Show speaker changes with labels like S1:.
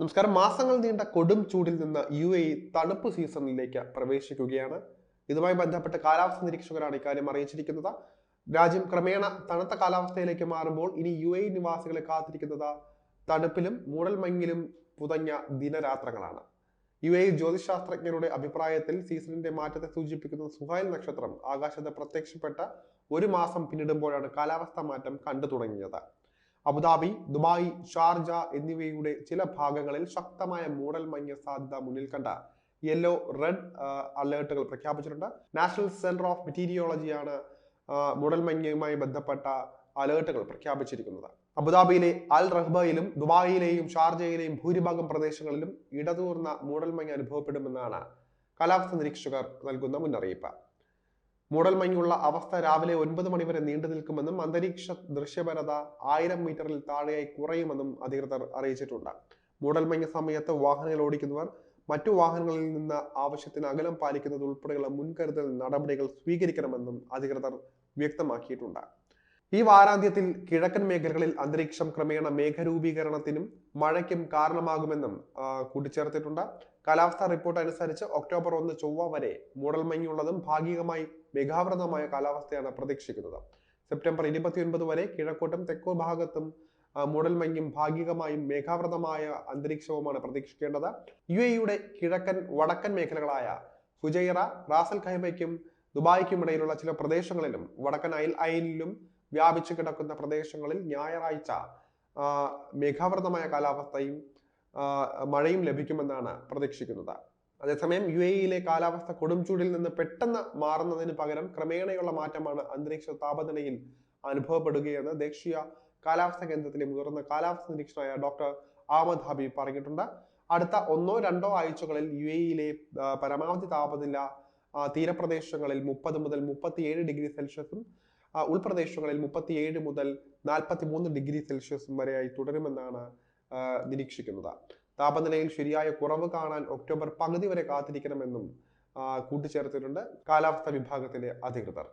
S1: നമസ്കാരം. മാസങ്ങൾ നീണ്ട കൊടും ചൂടിൽ നിന്ന് യു എ തണുപ്പ് സീസണിലേക്ക് പ്രവേശിക്കുകയാണ്. ഇതുമായി ബന്ധപ്പെട്ട് കാലാവസ്ഥ നിരീക്ഷകരാണ് ഇക്കാര്യം അറിയിച്ചിരിക്കുന്നത്. രാജ്യം ക്രമേണ തണുത്ത കാലാവസ്ഥയിലേക്ക് മാറുമ്പോൾ ഇനി യു എ നിവാസികളെ കാത്തിരിക്കുന്നത് തണുപ്പിലും മൂടൽമഞ്ഞിലും പുതഞ്ഞ ദിനരാത്രങ്ങളാണ്. യു എ ജ്യോതിശാസ്ത്രജ്ഞരുടെ അഭിപ്രായത്തിൽ സീസണിന്റെ മാറ്റത്തെ സൂചിപ്പിക്കുന്ന സുഹൈൽ നക്ഷത്രം. ആകാശത്ത് പ്രത്യക്ഷപ്പെട്ട ഒരു മാസം പിന്നിടുമ്പോഴാണ് കാലാവസ്ഥ മാറ്റം കണ്ടു തുടങ്ങിയത് അബുദാബി ദുബായ് ഷാർജ എന്നിവയുടെ ചില ഭാഗങ്ങളിൽ ശക്തമായ മൂടൽ മഞ്ഞ സാധ്യത മുന്നിൽ കണ്ട യെല്ലോ റെഡ് അലേർട്ടുകൾ പ്രഖ്യാപിച്ചിട്ടുണ്ട്. നാഷണൽ സെന്റർ ഓഫ് മെറ്റീരിയോളജിയാണ് മൂടൽ മഞ്ഞയുമായി ബന്ധപ്പെട്ട അലേർട്ടുകൾ പ്രഖ്യാപിച്ചിരിക്കുന്നത്. അബുദാബിയിലെ അൽ റഹ്ബയിലും ദുബായിലെയും ഷാർജയിലെയും ഭൂരിഭാഗം പ്രദേശങ്ങളിലും ഇടതൂർന്ന മൂടൽമഞ്ഞ് അനുഭവപ്പെടുമെന്നാണ് കാലാവസ്ഥ നിരീക്ഷകർ നൽകുന്ന മുന്നറിയിപ്പ്. മൂടൽമഞ്ഞുള്ള അവസ്ഥ രാവിലെ ഒൻപത് മണിവരെ നീണ്ടു നിൽക്കുമെന്നും അന്തരീക്ഷ ദൃശ്യപരത ആയിരം മീറ്ററിൽ താഴെയായി കുറയുമെന്നും അധികൃതർ അറിയിച്ചിട്ടുണ്ട്. മൂടൽമഞ്ഞ സമയത്ത് വാഹനങ്ങൾ ഓടിക്കുന്നവർ മറ്റു വാഹനങ്ങളിൽ നിന്ന് ആവശ്യത്തിന് അകലം പാലിക്കുന്നത് ഉൾപ്പെടെയുള്ള മുൻകരുതൽ നടപടികൾ സ്വീകരിക്കണമെന്നും അധികൃതർ വ്യക്തമാക്കിയിട്ടുണ്ട്. ഈ വാരാന്ത്യത്തിൽ കിഴക്കൻ മേഖലകളിൽ അന്തരീക്ഷം ക്രമേണ മേഘരൂപീകരണത്തിനും മഴയ്ക്കും കാരണമാകുമെന്നും കൂട്ടിച്ചേർത്തിട്ടുണ്ട്. കാലാവസ്ഥാ റിപ്പോർട്ട് അനുസരിച്ച് ഒക്ടോബർ ഒന്ന് ചൊവ്വ വരെ മൂടൽമഞ്ഞുള്ളതും ഭാഗികമായി മേഘാവൃതമായ കാലാവസ്ഥയാണ് പ്രതീക്ഷിക്കുന്നത്. സെപ്റ്റംബർ ഇരുപത്തിയൊൻപത് വരെ കിഴക്കോട്ടും തെക്കോ ഭാഗത്തും മൂടൽമഞ്ഞും ഭാഗികമായും മേഘാവൃതമായ അന്തരീക്ഷവുമാണ് പ്രതീക്ഷിക്കേണ്ടത്. യു എയുടെ കിഴക്കൻ വടക്കൻ മേഖലകളായ ഫുജൈറ റാസൽ ഖൈമയ്ക്കും ദുബായ്ക്കും ഇടയിലുള്ള ചില പ്രദേശങ്ങളിലും വടക്കൻ അയൽ അയലിലും വ്യാപിച്ചു കിടക്കുന്ന പ്രദേശങ്ങളിൽ ഞായറാഴ്ച മേഘാവൃതമായ കാലാവസ്ഥയും മഴയും ലഭിക്കുമെന്നാണ് പ്രതീക്ഷിക്കുന്നത്. അതേസമയം യു എയിലെ കാലാവസ്ഥ കൊടും ചൂടിൽ നിന്ന് പെട്ടെന്ന് മാറുന്നതിന് പകരം ക്രമേണയുള്ള മാറ്റമാണ് അന്തരീക്ഷ താപനിലയിൽ അനുഭവപ്പെടുകയെന്ന് ദേശീയ കാലാവസ്ഥ കേന്ദ്രത്തിലെ മുതിർന്ന കാലാവസ്ഥ നിരീക്ഷകനായ ഡോക്ടർ അഹമ്മദ് ഹബീബ് പറഞ്ഞിട്ടുണ്ട്. അടുത്ത ഒന്നോ രണ്ടോ ആഴ്ചകളിൽ യു എയിലെ പരമാവധി താപനില തീരപ്രദേശങ്ങളിൽ മുപ്പത് മുതൽ മുപ്പത്തിയേഴ് ഡിഗ്രി സെൽഷ്യസും ഉൾപ്രദേശങ്ങളിൽ മുപ്പത്തിയേഴ് മുതൽ നാൽപ്പത്തി മൂന്ന് ഡിഗ്രി സെൽഷ്യസ് വരെയായി തുടരുമെന്നാണ് നിരീക്ഷിക്കുന്നത്. താപനിലയിൽ ശരിയായ കുറവ് കാണാൻ ഒക്ടോബർ പകുതി വരെ കാത്തിരിക്കണമെന്നും കൂട്ടിച്ചേർത്തിട്ടുണ്ട് കാലാവസ്ഥാ വിഭാഗത്തിലെ അധികൃതർ.